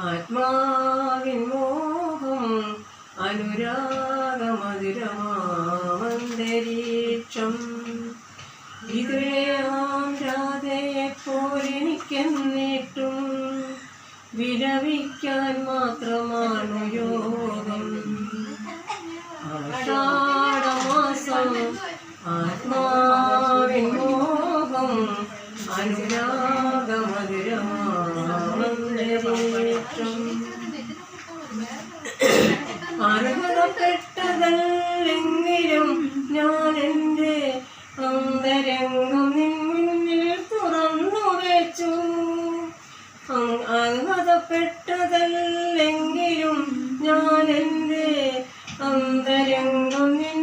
ആത്മാവിൻ മോഹം അനുരാഗമധുരമാവന്തരീക്ഷം ഇതുവരെയാം രാധയെ പോലെനിക്കെന്നിട്ടും വിരവിക്കാൻ മാത്രമാണ് യോഗം. ആഷാഢമാസം ആത്മാവിൻ മോഹം അനുരാഗമധുരമാമന്തരീക്ഷം അർഹതപ്പെട്ടതല്ലെങ്കിലും ഞാൻ എന്റെ അന്തരംഗം നിൻ തുറന്നു വെച്ചു. അർഹതപ്പെട്ടതല്ലെങ്കിലും ഞാൻ എന്റെ അന്തരംഗം നിൻ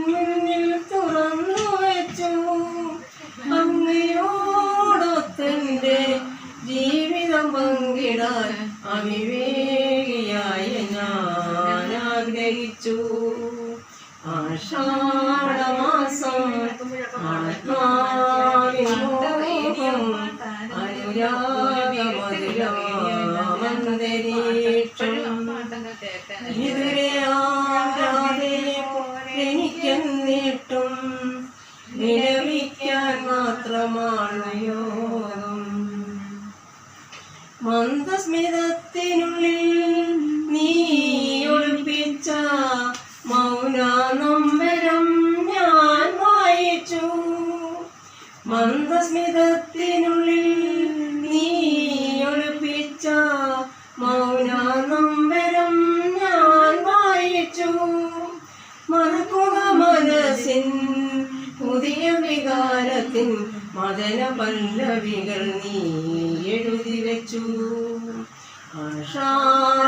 തുറന്നു വെച്ചു. അങ്ങയോടൊത്തെന്റെ ജീവിതം പങ്കിടാൻ അവിവേകിയായ ആഗ്രഹിച്ചു ആഷാഢമാസം ആത്മാവിൻ മോഹം അനുരാഗമധുരമാമന്തരീക്ഷം ഇതുവരെ ആരാധെ എനിക്കെന്നിട്ടും നിലവിക്കാൻ മാത്രമാണ് യോഗം മന്ദസ്മിതത്തിനുള്ളിൽ മന്ദസ്മിതത്തിനുള്ളിൽ നീ ഒളിപ്പിച്ച മൗന നമ്പരം ഞാൻ വായിച്ചു. മറക്കുക മനസ്സിൻ പുതിയ വികാരത്തിൻ മദന പല്ലവികൾ നീ എഴുതി വെച്ചു. ആഷാഢമാസം